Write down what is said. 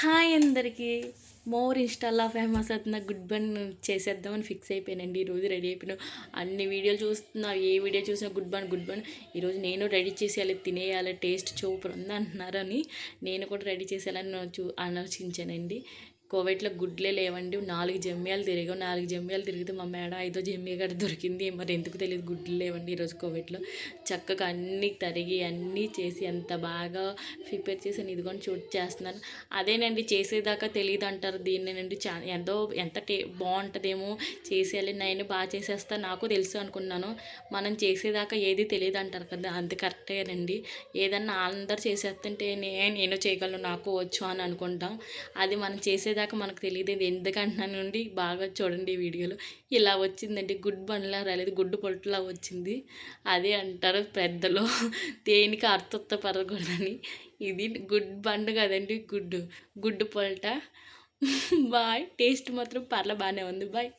Hi అందరికీ. More ఇన్స్టాల్లో famous అవుతున్న గుడ్ బన్ చేసేద్దామని ఫిక్స్ అయిపోయానండి. ఈరోజు రెడీ అయిపోయినా. అన్ని వీడియోలు చూస్తున్నా. ఏ వీడియో చూసినా గుడ్ బన్ గుడ్ బన్ ఈరోజు నేను రెడీ చేసేయాలి తినేయాలి టేస్ట్ చూపరు ఉంది అంటున్నారని నేను కూడా రెడీ చేసేయాలని చూ ఆలోచించానండి. కోవిడ్లో గుడ్లే లేవండి. నాలుగు జమ్మియాలు తిరిగాం. నాలుగు జమ్మియాలు తిరిగితే మా మేడం ఐదో జమ్మియ గడ దొరికింది. మరి ఎందుకు తెలియదు? గుడ్లు లేవండి ఈరోజు కోవిడ్లో. చక్కగా అన్నీ తరిగి అన్నీ చేసి ఎంత బాగా ప్రిపేర్ చేసి ఇదిగోని షూట్ చేస్తున్నాను. అదేనండి చేసేదాకా తెలియదు అంటారు దీన్ని నుండి చా ఎంతో ఎంత టే బాగుంటుందేమో చేసేయాలి. నేను బాగా చేసేస్తా. నాకు తెలుసు అనుకున్నాను. మనం చేసేదాకా ఏది తెలియదు అంటారు కదా? అంత కరెక్టేనండి. ఏదన్నా అందరు చేసేస్తుంటే నేను నేను చేయగలను నాకు వచ్చు అని అనుకుంటాం. అది మనం చేసే వచ్చేదాకా మనకు తెలియదు ఇది ఎందుకంటున్నా నుండి బాగా చూడండి ఈ వీడియోలో. ఇలా వచ్చిందండి. గుడ్ బండ్లా రాలేదు. గుడ్డు పొట్టులా వచ్చింది. అదే అంటారు పెద్దలు. దేనికి అర్థత్త పడకూడదని ఇది గుడ్ బండ్ కదండి గుడ్డు. గుడ్డు పొలట. బాయ్. టేస్ట్ మాత్రం పర్ల బాగానే ఉంది. బాయ్.